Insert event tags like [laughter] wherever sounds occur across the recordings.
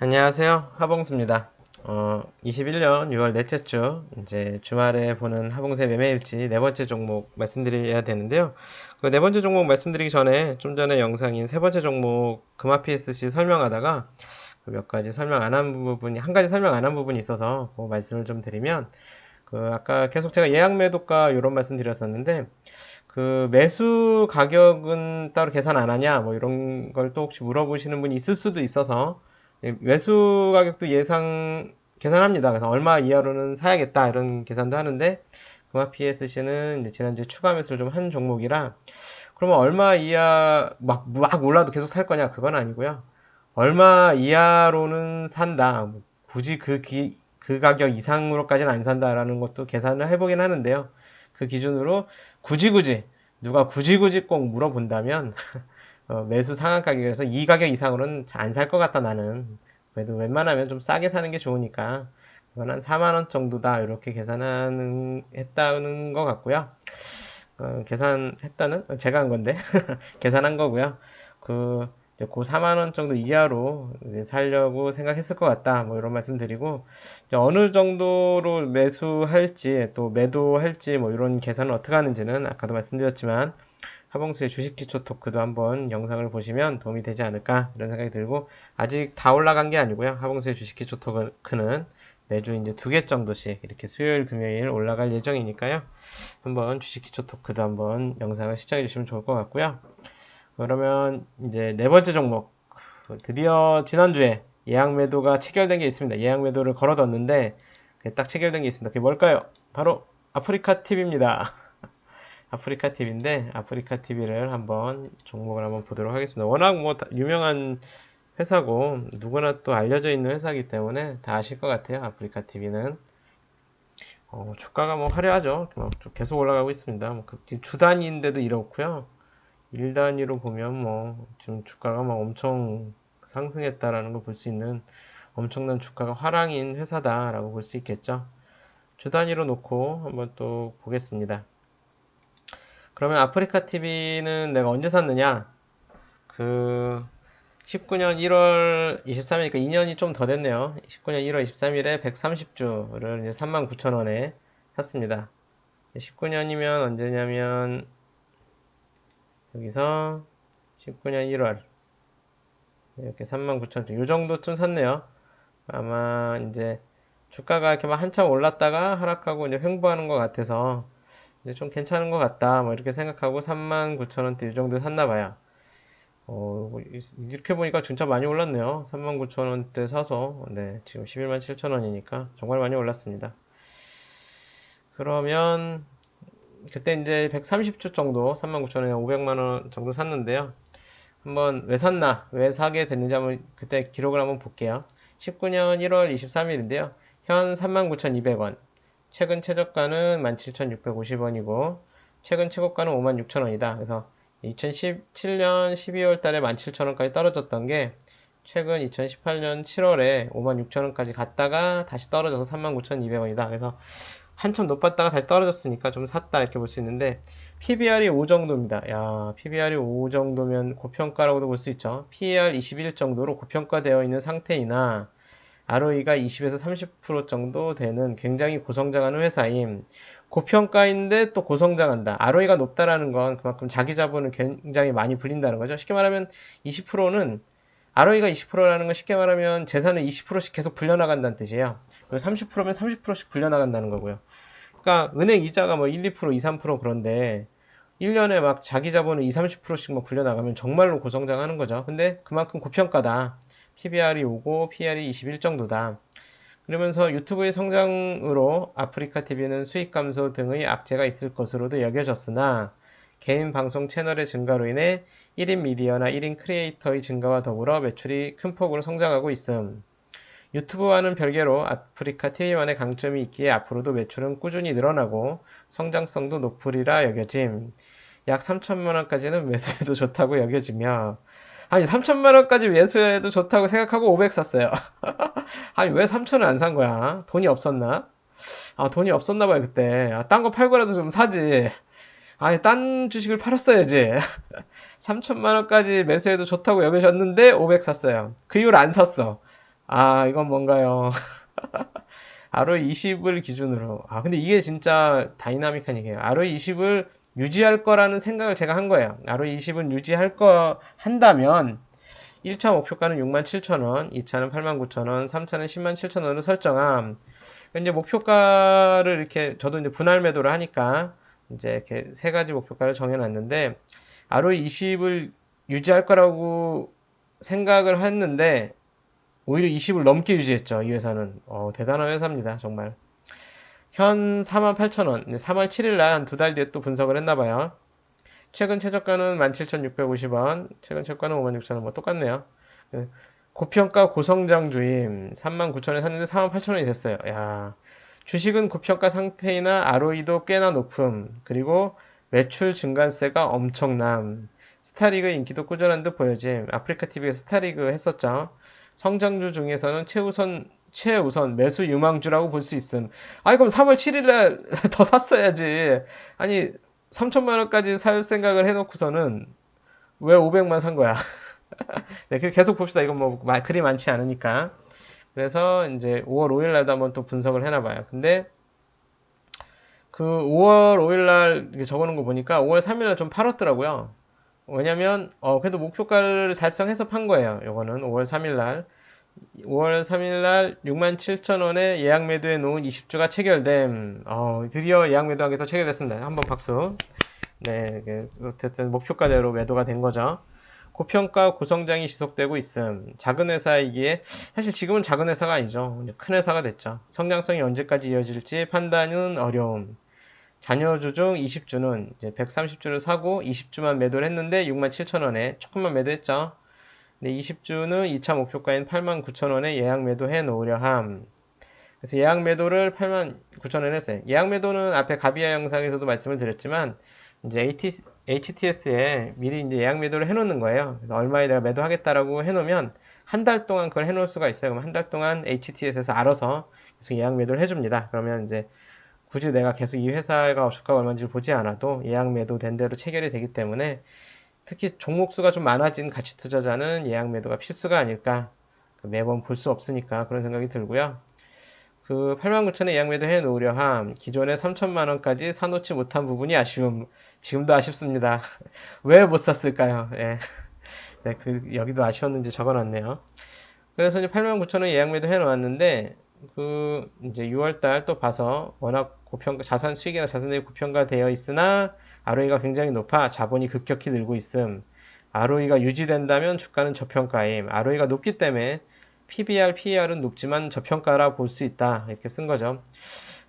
안녕하세요. 하봉수입니다. 어, 21년 6월 넷째 주, 이제 주말에 보는 하봉세 매매일지 네 번째 종목 말씀드려야 되는데요. 그 네 번째 종목 말씀드리기 전에 좀 전에 영상인 세 번째 종목 금화 PSC 설명하다가 그 몇 가지 설명 안 한 부분이, 한 가지 설명 안 한 부분이 있어서 그 말씀을 좀 드리면 그 아까 계속 제가 예약 매도가 이런 말씀 드렸었는데 그 매수 가격은 따로 계산 안 하냐 뭐 이런 걸 또 혹시 물어보시는 분이 있을 수도 있어서 예, 매수 가격도 예상 계산합니다. 그래서 얼마 이하로는 사야겠다 이런 계산도 하는데 금화 PSC는 지난주에 추가 매수를 좀 한 종목이라 그러면 얼마 이하 막, 막 올라도 계속 살 거냐 그건 아니고요. 얼마 이하로는 산다. 뭐 굳이 그, 기, 그 가격 이상으로까지는 안 산다라는 것도 계산을 해보긴 하는데요. 그 기준으로 굳이 굳이 누가 굳이 굳이 꼭 물어본다면 어, 매수 상한 가격에서 이 가격 이상으로는 안 살 것 같다 나는 그래도 웬만하면 좀 싸게 사는 게 좋으니까 그건 한 4만 원 정도다 이렇게 계산하는 했다는 것 같고요. 어, 계산했다는 제가 한 건데 [laughs] 계산한 거고요. 그, 이제 그 4만 원 정도 이하로 살려고 생각했을 것 같다. 뭐 이런 말씀 드리고 이제 어느 정도로 매수할지 또 매도할지 뭐 이런 계산은 어떻게 하는지는 아까도 말씀드렸지만 하봉수의 주식 기초 토크도 한번 영상을 보시면 도움이 되지 않을까 이런 생각이 들고 아직 다 올라간 게 아니고요. 하봉수의 주식 기초 토크는 매주 이제 두 개 정도씩 이렇게 수요일 금요일 올라갈 예정이니까요. 한번 주식 기초 토크도 한번 영상을 시청해 주시면 좋을 것 같고요. 그러면 이제 네 번째 종목 드디어 지난주에 예약 매도가 체결된 게 있습니다. 예약 매도를 걸어뒀는데 딱 체결된 게 있습니다. 그게 뭘까요? 바로 아프리카 TV입니다. 아프리카 TV인데 아프리카 TV를 한번 종목을 한번 보도록 하겠습니다. 워낙 뭐 유명한 회사고 누구나 또 알려져 있는 회사이기 때문에 다 아실 것 같아요. 아프리카 TV는 어, 주가가 뭐 화려하죠. 뭐 계속 올라가고 있습니다. 뭐 주 단위인데도 이렇고요. 1 단위로 보면 뭐 지금 주가가 막 엄청 상승했다라는 걸 볼 수 있는 엄청난 주가가 화랑인 회사다라고 볼 수 있겠죠. 주 단위로 놓고 한번 또 보겠습니다. 그러면 아프리카 TV는 내가 언제 샀느냐? 그 19년 1월 23일이니까 2년이 좀 더 됐네요. 19년 1월 23일에 130주를 이제 39,000원에 샀습니다. 19년이면 언제냐면 여기서 19년 1월 이렇게 39,000원 요 정도쯤 샀네요. 아마 이제 주가가 이렇게 막 한참 올랐다가 하락하고 이제 횡보하는 것 같아서 이제 좀 괜찮은 것 같다. 뭐 이렇게 생각하고 39,000원대 이 정도 샀나 봐요. 어, 이렇게 보니까 진짜 많이 올랐네요. 39,000원대 사서 네, 지금 11만 7천원이니까 정말 많이 올랐습니다. 그러면 그때 이제 130주 정도 39,000원에 500만원 정도 샀는데요. 한번 왜 샀나, 왜 사게 됐는지 한번 그때 기록을 한번 볼게요. 19년 1월 23일인데요. 현 39,200원. 최근 최저가는 17,650원이고 최근 최고가는 56,000원이다. 그래서 2017년 12월 달에 17,000원까지 떨어졌던 게 최근 2018년 7월에 56,000원까지 갔다가 다시 떨어져서 39,200원이다. 그래서 한참 높았다가 다시 떨어졌으니까 좀 샀다 이렇게 볼 수 있는데 PBR이 5 정도입니다. 야, PBR이 5 정도면 고평가라고도 볼 수 있죠. PER 21 정도로 고평가되어 있는 상태이나 ROE가 20에서 30% 정도 되는 굉장히 고성장하는 회사임. 고평가인데 또 고성장한다. ROE가 높다라는 건 그만큼 자기 자본을 굉장히 많이 불린다는 거죠. 쉽게 말하면 20%는 ROE가 20%라는 건 쉽게 말하면 재산을 20%씩 계속 불려나간다는 뜻이에요. 30%면 30%씩 불려나간다는 거고요. 그러니까 은행 이자가 뭐 1, 2%, 2, 3% 그런데 1년에 막 자기 자본을 2, 30%씩 막 불려나가면 정말로 고성장하는 거죠. 근데 그만큼 고평가다. PBR이 오고 PR이 21 정도다. 그러면서 유튜브의 성장으로 아프리카 TV는 수익 감소 등의 악재가 있을 것으로도 여겨졌으나 개인 방송 채널의 증가로 인해 1인 미디어나 1인 크리에이터의 증가와 더불어 매출이 큰 폭으로 성장하고 있음. 유튜브와는 별개로 아프리카 TV만의 강점이 있기에 앞으로도 매출은 꾸준히 늘어나고 성장성도 높으리라 여겨짐. 약 3천만 원까지는 매수해도 좋다고 여겨지며 아니 3천만 원까지 매수해도 좋다고 생각하고 500 샀어요. [laughs] 아니 왜 3천을 안 산 거야? 돈이 없었나? 아 돈이 없었나 봐요 그때. 아, 딴 거 팔고라도 좀 사지. 아니 딴 주식을 팔았어야지. [laughs] 3천만 원까지 매수해도 좋다고 여기셨는데 500 샀어요. 그 이후로 안 샀어. 아, 이건 뭔가요? [laughs] ROE 20을 기준으로. 아, 근데 이게 진짜 다이나믹한 얘기예요. ROE 20을 유지할 거라는 생각을 제가 한 거예요. ROE 20은 유지할 거 한다면 1차 목표가는 67,000원, 2차는 89,000원, 3차는 107,000원을 설정함. 이제 목표가를 이렇게 저도 이제 분할 매도를 하니까 이제 이렇게 세 가지 목표가를 정해놨는데 ROE 20을 유지할 거라고 생각을 했는데 오히려 20을 넘게 유지했죠. 이 회사는. 어, 대단한 회사입니다. 정말. 현 48,000원, 3월 7일 날한두달 뒤에 또 분석을 했나 봐요. 최근 최저가는 17,650원, 최근 최저가는 56,000원, 뭐 똑같네요. 고평가 고성장 주임 39,000원에 샀는데 48,000원이 됐어요. 야, 주식은 고평가 상태이나 ROE도 꽤나 높음. 그리고 매출 증가세가 엄청남. 스타리그 인기도 꾸준한 듯 보여짐. 아프리카 TV에서 스타리그 했었죠. 성장주 중에서는 최우선 최우선 매수 유망주라고 볼 수 있음. 아니 그럼 3월 7일날 [laughs] 더 샀어야지. 아니 3천만 원까지 살 생각을 해놓고서는 왜 500만 산 거야? [laughs] 네, 계속 봅시다. 이건 뭐 글이 많지 않으니까. 그래서 이제 5월 5일 날도 한번 또 분석을 해나 봐요. 근데 그 5월 5일 날 적어놓은 거 보니까 5월 3일 날 좀 팔았더라고요. 왜냐면 어 그래도 목표가를 달성해서 판 거예요. 요거는 5월 3일 날 5월 3일 날 67,000원에 예약 매도해 놓은 20주가 체결됨. 어, 드디어 예약 매도한 게더 체결됐습니다. 한번 박수. 네, 어쨌든 목표가대로 매도가 된 거죠. 고평가 고성장이 지속되고 있음. 작은 회사이기에 사실 지금은 작은 회사가 아니죠. 큰 회사가 됐죠. 성장성이 언제까지 이어질지 판단은 어려움. 자녀주 중 20주는 이제 130주를 사고 20주만 매도를 했는데 67,000원에 조금만 매도했죠. 네, 20주는 2차 목표가인 89,000원에 예약 매도해 놓으려 함. 그래서 예약 매도를 89,000원 했어요. 예약 매도는 앞에 가비아 영상에서도 말씀을 드렸지만 이제 HTS에 미리 이제 예약 매도를 해 놓는 거예요. 얼마에 내가 매도하겠다라고 해 놓으면 한 달 동안 그걸 해 놓을 수가 있어요. 그럼 한 달 동안 HTS에서 알아서 계속 예약 매도를 해 줍니다. 그러면 이제 굳이 내가 계속 이 회사가 주가가 얼마인지를 보지 않아도 예약 매도 된 대로 체결이 되기 때문에 특히 종목수가 좀 많아진 가치 투자자는 예약 매도가 필수가 아닐까. 그 매번 볼 수 없으니까 그런 생각이 들고요. 그 89,000에 예약 매도 해 놓으려 함. 기존에 3천만 원까지 사놓지 못한 부분이 아쉬움. 지금도 아쉽습니다. [laughs] 왜 못 샀을까요? 예. 네, 그, 여기도 아쉬웠는지 적어놨네요. 그래서 이제 89,000원 예약 매도 해 놓았는데 그 이제 6월달 또 봐서 워낙 고평가 자산 수익이나 자산들이 고평가되어 있으나 ROE가 굉장히 높아 자본이 급격히 늘고 있음. ROE가 유지된다면 주가는 저평가임. ROE가 높기 때문에 PBR, PER은 높지만 저평가라 볼 수 있다. 이렇게 쓴 거죠.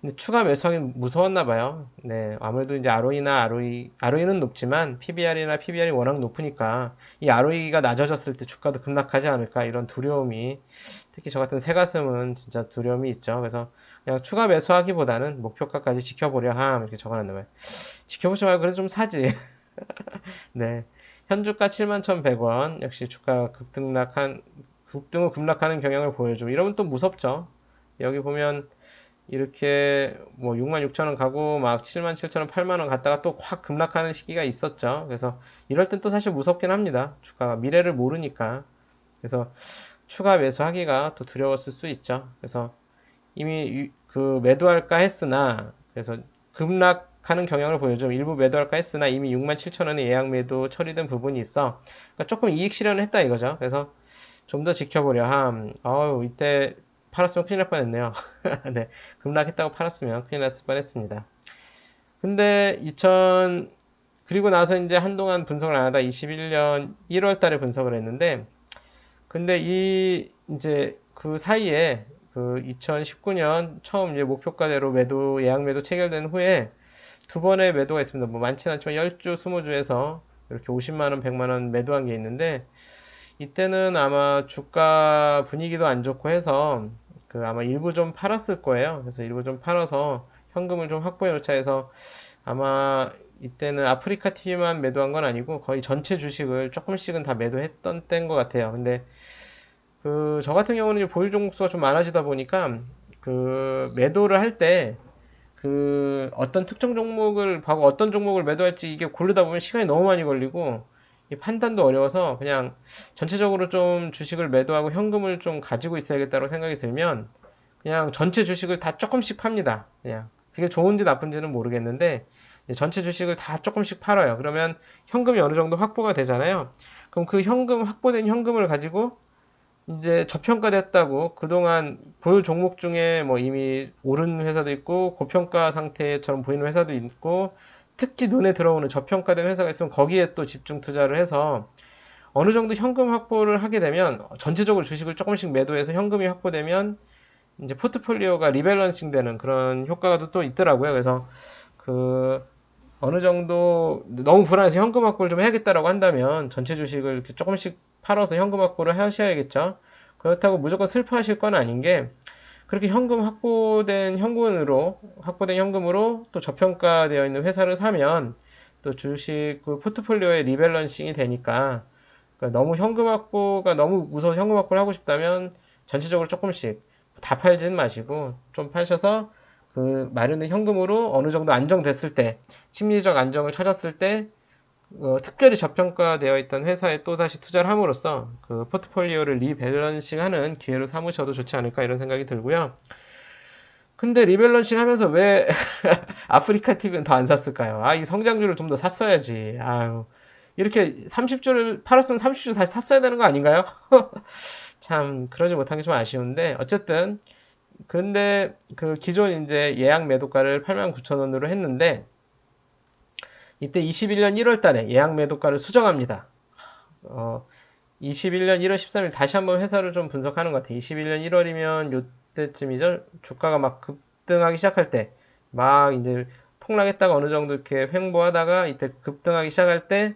근데 추가 매수하기 무서웠나 봐요. 네, 아무래도 이제 ROE나 ROE, ROE는 높지만 PBR이나 PBR이 워낙 높으니까 이 ROE가 낮아졌을 때 주가도 급락하지 않을까 이런 두려움이 특히 저 같은 새가슴은 진짜 두려움이 있죠. 그래서 그냥 추가 매수하기보다는 목표가까지 지켜보려 함 이렇게 적어놨나 봐요. 지켜보지 말고 그래서 좀 사지. [laughs] 네. 현주가 71,100원. 역시 주가 급등락한, 급등 후 급락하는 경향을 보여줘. 이러면 또 무섭죠. 여기 보면 이렇게 뭐 66,000원 가고 막 77,000원, 8만원 갔다가 또 확 급락하는 시기가 있었죠. 그래서 이럴 땐 또 사실 무섭긴 합니다. 주가가 미래를 모르니까. 그래서 추가 매수하기가 또 두려웠을 수 있죠. 그래서 이미 그 매도할까 했으나 그래서 급락하는 경향을 보여줘. 일부 매도할까 했으나 이미 67,000원에 예약 매도 처리된 부분이 있어. 그러니까 조금 이익 실현을 했다 이거죠. 그래서 좀 더 지켜보려 함. 어우, 이때 팔았으면 큰일 날 뻔했네요. [laughs] 네, 급락했다고 팔았으면 큰일 났을 뻔했습니다. 근데 2000 그리고 나서 이제 한동안 분석을 안 하다 21년 1월 달에 분석을 했는데 근데 이 이제 그 사이에 그 2019년 처음 이제 목표가대로 매도 예약 매도 체결된 후에 두 번의 매도가 있습니다. 뭐 많지는 않지만 10주, 20주에서 이렇게 50만 원, 100만 원 매도한 게 있는데 이때는 아마 주가 분위기도 안 좋고 해서 그 아마 일부 좀 팔았을 거예요. 그래서 일부 좀 팔아서 현금을 좀 확보해 놓자 해서 아마 이때는 아프리카 TV만 매도한 건 아니고 거의 전체 주식을 조금씩은 다 매도했던 때인 것 같아요. 근데 그, 저 같은 경우는 보유 종목수가 좀 많아지다 보니까, 그, 매도를 할 때, 그, 어떤 특정 종목을, 하고 어떤 종목을 매도할지 이게 고르다 보면 시간이 너무 많이 걸리고, 이 판단도 어려워서 그냥 전체적으로 좀 주식을 매도하고 현금을 좀 가지고 있어야겠다고 생각이 들면 그냥 전체 주식을 다 조금씩 팝니다. 그냥 그게 좋은지 나쁜지는 모르겠는데 전체 주식을 다 조금씩 팔아요. 그러면 현금이 어느 정도 확보가 되잖아요. 그럼 그 현금 확보된 현금을 가지고 이제 저평가됐다고 그동안 보유 종목 중에 뭐 이미 오른 회사도 있고 고평가 상태처럼 보이는 회사도 있고 특히 눈에 들어오는 저평가된 회사가 있으면 거기에 또 집중 투자를 해서 어느 정도 현금 확보를 하게 되면 전체적으로 주식을 조금씩 매도해서 현금이 확보되면 이제 포트폴리오가 리밸런싱 되는 그런 효과가 또 있더라고요. 그래서 그 어느 정도 너무 불안해서 현금 확보를 좀 해야겠다라고 한다면 전체 주식을 이렇게 조금씩 팔아서 현금 확보를 하셔야겠죠. 그렇다고 무조건 슬퍼하실 건 아닌 게 그렇게 현금 확보된 현금으로 확보된 현금으로 또 저평가되어 있는 회사를 사면 또 주식 그 포트폴리오의 리밸런싱이 되니까 그러니까 너무 현금 확보가 너무 무서워서 현금 확보를 하고 싶다면 전체적으로 조금씩 다 팔지는 마시고 좀 파셔서 그 마련된 현금으로 어느 정도 안정됐을 때 심리적 안정을 찾았을 때 어, 특별히 저평가되어 있던 회사에 또 다시 투자를 함으로써 그 포트폴리오를 리밸런싱하는 기회로 삼으셔도 좋지 않을까 이런 생각이 들고요. 근데 리밸런싱 하면서 왜 [laughs] 아프리카 TV는 더 안 샀을까요? 아, 이 성장률을 좀더 샀어야지. 아유. 이렇게 30주를 팔았으면 30주 다시 샀어야 되는 거 아닌가요? [laughs] 참, 그러지 못한 게 좀 아쉬운데, 어쨌든, 근데 그 기존 이제 예약 매도가를 89,000원으로 했는데, 이때 21년 1월 달에 예약 매도가를 수정합니다. 어, 21년 1월 13일 다시 한번 회사를 좀 분석하는 것 같아요. 21년 1월이면 요때쯤이죠. 주가가 막 급등하기 시작할 때, 막 이제 폭락했다가 어느 정도 이렇게 횡보하다가 이때 급등하기 시작할 때,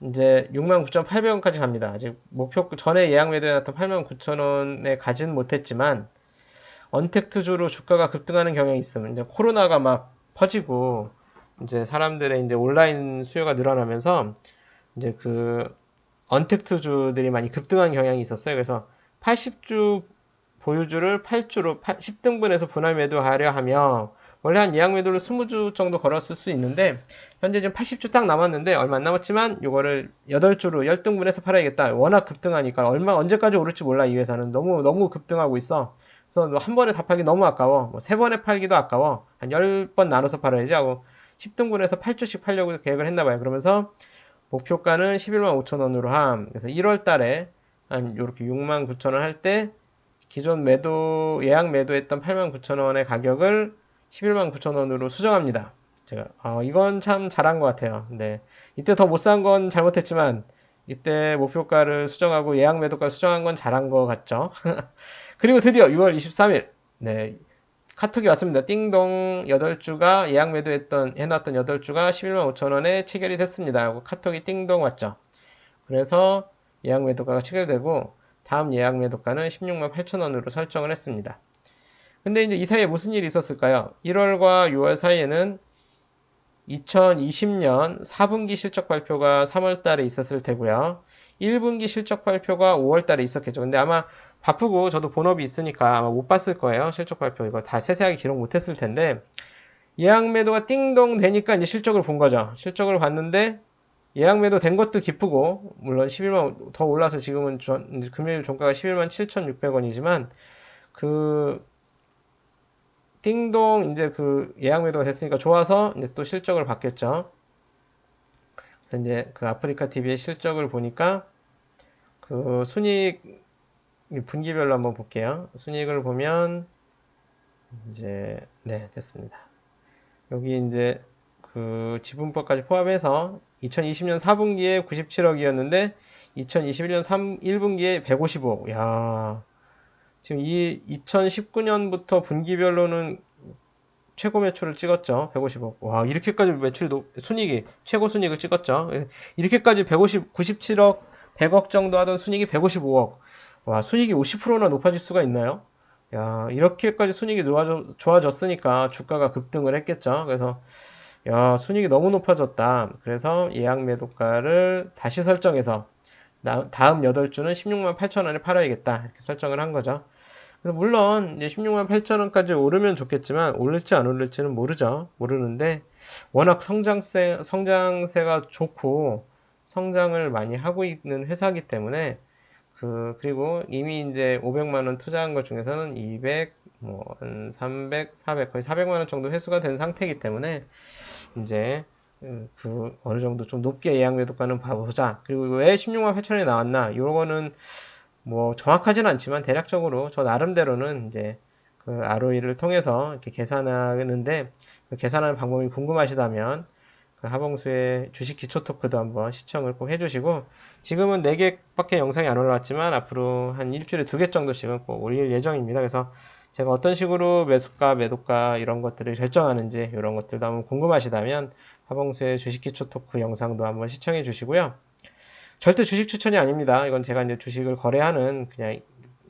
이제 69,800원까지 갑니다. 아직 목표 전에 예약 매도해놨던 89,000원에 가지는 못했지만 언택트주로 주가가 급등하는 경향이 있으면 이제 코로나가 막 퍼지고 이제 사람들의 이제 온라인 수요가 늘어나면서 이제 그 언택트주들이 많이 급등한 경향이 있었어요. 그래서 80주 보유주를 8주로 10등분해서 분할 매도하려 하며 원래 한 예약 매도를 20주 정도 걸었을 수 있는데 현재 지금 80주 딱 남았는데 얼마 안 남았지만 이거를 8주로 10등분해서 팔아야겠다. 워낙 급등하니까 얼마 언제까지 오를지 몰라 이 회사는 너무 너무 급등하고 있어. 그래서 한 번에 다 팔기 너무 아까워. 뭐 세 번에 팔기도 아까워. 한 10번 나눠서 팔아야지 하고 10등분해서 8주씩 팔려고 계획을 했나 봐요. 그러면서 목표가는 11만 5천 원으로 함. 그래서 1월 달에 한 이렇게 6만 9천 원 할 때 기존 매도 예약 매도했던 8만 9천 원의 가격을 11만 9천 원으로 수정합니다. 제가 어, 이건 참 잘한 것 같아요. 네. 이때 더 못 산 건 잘못했지만 이때 목표가를 수정하고 예약 매도가 수정한 건 잘한 것 같죠. [laughs] 그리고 드디어 6월 23일 네. 카톡이 왔습니다. 띵동 8주가 예약 매도했던 해놨던 8주가 11만 5천 원에 체결이 됐습니다. 하고 카톡이 띵동 왔죠. 그래서 예약 매도가가 체결되고 다음 예약 매도가는 16만 8천 원으로 설정을 했습니다. 근데 이제 이 사이에 무슨 일이 있었을까요? 1월과 6월 사이에는 2020년 4분기 실적 발표가 3월 달에 있었을 테고요. 1분기 실적 발표가 5월 달에 있었겠죠. 근데 아마 바쁘고 저도 본업이 있으니까 아마 못 봤을 거예요. 실적 발표 이거 다 세세하게 기록 못 했을 텐데 예약 매도가 띵동 되니까 이제 실적을 본 거죠. 실적을 봤는데 예약 매도 된 것도 기쁘고 물론 11만 더 올라서 지금은 전, 금요일 종가가 11만 7,600원이지만 그 띵동 이제 그 예약 매도가 됐으니까 좋아서 이제 또 실적을 봤겠죠. 그래서 이제 그 아프리카 TV의 실적을 보니까 그 순이익 분기별로 한번 볼게요. 순이익을 보면 이제 네 됐습니다. 여기 이제 그 지분법까지 포함해서 2020년 4분기에 97억이었는데 2021년 3 1분기에 155억. 야. 지금 이 2019년부터 분기별로는 최고 매출을 찍었죠. 150억. 와, 이렇게까지 매출이 높, 순이익이 최고 순이익을 찍었죠. 이렇게까지 150 97억, 100억 정도 하던 순이익이 155억. 와, 순이익이 50%나 높아질 수가 있나요? 야, 이렇게까지 순이익이 좋아졌, 좋아졌 으니까 주가가 급등을 했겠죠. 그래서 야, 순이익이 너무 높아졌다. 그래서 예약 매도가를 다시 설정해서 다음 8주는 16만 8천 원에 팔아야겠다. 이렇게 설정을 한 거죠. 그래서 물론 이제 16만 8천 원까지 오르면 좋겠지만 오를지 안 오를지는 모르죠. 모르는데 워낙 성장세 성장세가 좋고 성장을 많이 하고 있는 회사이기 때문에 그 그리고 이미 이제 500만 원 투자한 것 중에서는 200, 뭐, 한 300, 400 거의 400만 원 정도 회수가 된 상태이기 때문에 이제 음, 그 어느 정도 좀 높게 예약 매도가는 봐보자. 그리고 왜 16만 8천원이 나왔나? 요거는 뭐 정확하진 않지만 대략적으로 저 나름대로는 이제 그 ROE를 통해서 이렇게 계산하는데 그 계산하는 방법이 궁금하시다면 그 하봉수의 주식 기초 토크도 한번 시청을 꼭 해주시고 지금은 4개밖에 영상이 안 올라왔지만 앞으로 한 일주일에 2개 정도씩은 꼭 올릴 예정입니다. 그래서 제가 어떤 식으로 매수가, 매도가 이런 것들을 결정하는지 이런 것들도 한번 궁금하시다면 하봉수의 주식 기초 토크 영상도 한번 시청해 주시고요. 절대 주식 추천이 아닙니다. 이건 제가 이제 주식을 거래하는 그냥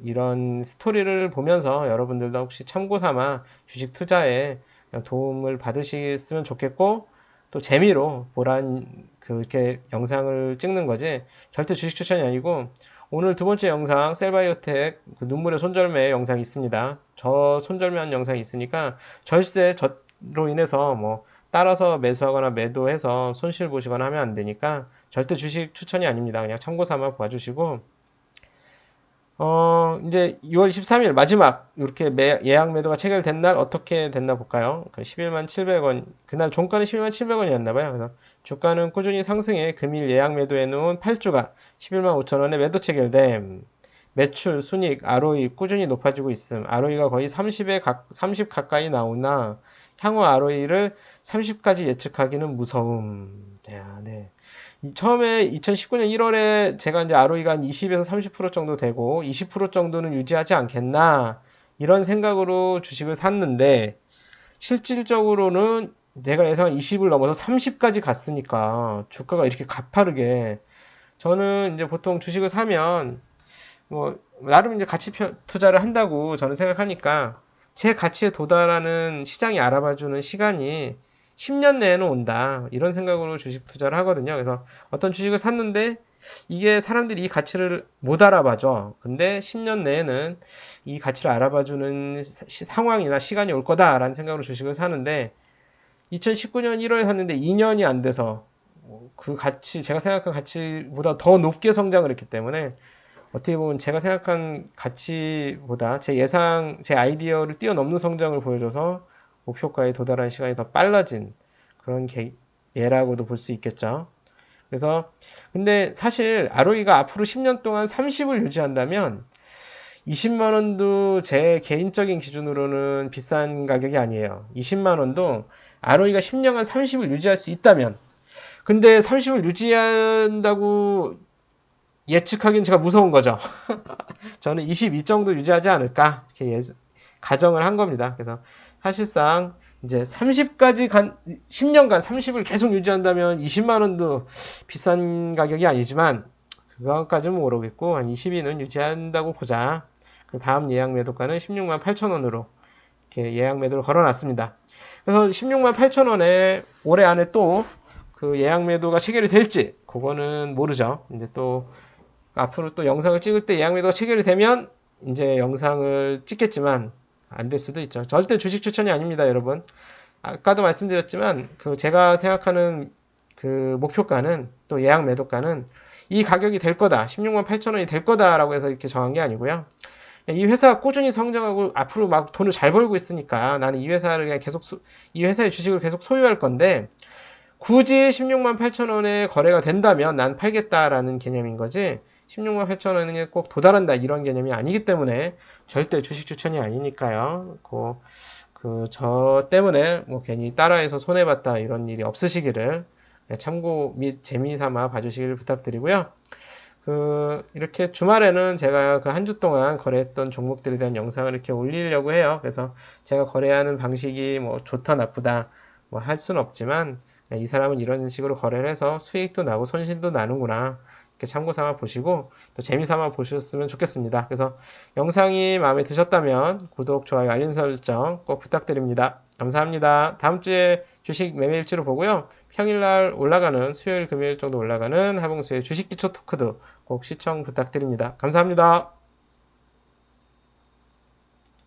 이런 스토리를 보면서 여러분들도 혹시 참고 삼아 주식 투자에 도움을 받으셨으면 좋겠고 또 재미로 보란 그렇게 영상을 찍는 거지 절대 주식 추천이 아니고 오늘 두 번째 영상 셀바이오텍 그 눈물의 손절매 영상이 있습니다. 저 손절매한 영상이 있으니까 절세 저로 인해서 뭐 따라서 매수하거나 매도해서 손실 보시거나 하면 안 되니까 절대 주식 추천이 아닙니다. 그냥 참고 삼아 봐주시고 어, 이제 6월 13일 마지막 이렇게 매, 예약 매도가 체결된 날 어떻게 됐나 볼까요? 그 11만 700원 그날 종가는 11만 700원이었나 봐요. 그래서 주가는 꾸준히 상승해 금일 예약 매도해 놓은 8주가 11만 5천 원에 매도 체결됨. 매출, 순익, ROE 꾸준히 높아지고 있음. ROE가 거의 30에 가, 30 가까이 나오나 향후 ROE를 30까지 예측하기는 무서움. 네, 네. 처음에 2019년 1월에 제가 이제 ROE가 한 20에서 30% 정도 되고 20% 정도는 유지하지 않겠나 이런 생각으로 주식을 샀는데 실질적으로는 제가 예상한 20을 넘어서 30까지 갔으니까 주가가 이렇게 가파르게 저는 이제 보통 주식을 사면 뭐 나름 이제 가치 투자를 한다고 저는 생각하니까 제 가치에 도달하는 시장이 알아봐주는 시간이 10년 내에는 온다. 이런 생각으로 주식 투자를 하거든요. 그래서 어떤 주식을 샀는데 이게 사람들이 이 가치를 못 알아봐줘. 근데 10년 내에는 이 가치를 알아봐주는 상황이나 시간이 올 거다라는 생각으로 주식을 사는데 2019년 1월에 샀는데 2년이 안 돼서 그 가치, 제가 생각한 가치보다 더 높게 성장을 했기 때문에 어떻게 보면 제가 생각한 가치보다 제 예상, 제 아이디어를 뛰어넘는 성장을 보여줘서 목표가에 도달하는 시간이 더 빨라진 그런 예라고도 볼 수 있겠죠. 그래서 근데 사실 ROE가 앞으로 10년 동안 30을 유지한다면 20만 원도 제 개인적인 기준으로는 비싼 가격이 아니에요. 20만 원도 ROE가 10년간 30을 유지할 수 있다면 근데 30을 유지한다고 예측하기는 제가 무서운 거죠. [laughs] 저는 22 정도 유지하지 않을까 이렇게 예, 가정을 한 겁니다. 그래서 사실상 이제 30까지 간 10년간 30을 계속 유지한다면 20만 원도 비싼 가격이 아니지만 그거까지는 모르겠고 한 22는 유지한다고 보자. 그 다음 예약 매도가는 16만 8천 원으로 이렇게 예약 매도를 걸어놨습니다. 그래서 16만 8천 원에 올해 안에 또 그 예약 매도가 체결이 될지 그거는 모르죠. 이제 또 앞으로 또 영상을 찍을 때 예약 매도가 체결이 되면 이제 영상을 찍겠지만 안 될 수도 있죠. 절대 주식 추천이 아닙니다, 여러분. 아까도 말씀드렸지만 그 제가 생각하는 그 목표가는 또 예약 매도가는 이 가격이 될 거다. 16만 8천 원이 될 거다라고 해서 이렇게 정한 게 아니고요. 이 회사가 꾸준히 성장하고 앞으로 막 돈을 잘 벌고 있으니까 나는 이 회사를 그냥 계속 소, 이 회사의 주식을 계속 소유할 건데 굳이 16만 8천 원에 거래가 된다면 난 팔겠다라는 개념인 거지 16만 8천 원에 꼭 도달한다 이런 개념이 아니기 때문에 절대 주식 추천이 아니니까요. 그, 그, 저 때문에 뭐 괜히 따라해서 손해봤다 이런 일이 없으시기를 참고 및 재미 삼아 봐주시길 부탁드리고요. 그, 이렇게 주말에는 제가 그 한 주 동안 거래했던 종목들에 대한 영상을 이렇게 올리려고 해요. 그래서 제가 거래하는 방식이 뭐 좋다, 나쁘다, 뭐 할 수는 없지만, 이 사람은 이런 식으로 거래를 해서 수익도 나고 손실도 나는구나. 이렇게 참고 삼아 보시고 또 재미 삼아 보셨으면 좋겠습니다. 그래서 영상이 마음에 드셨다면 구독, 좋아요, 알림 설정 꼭 부탁드립니다. 감사합니다. 다음 주에 주식 매매 일지로 보고요. 평일날 올라가는 수요일, 금요일 정도 올라가는 하봉수의 주식 기초 토크도 꼭 시청 부탁드립니다. 감사합니다.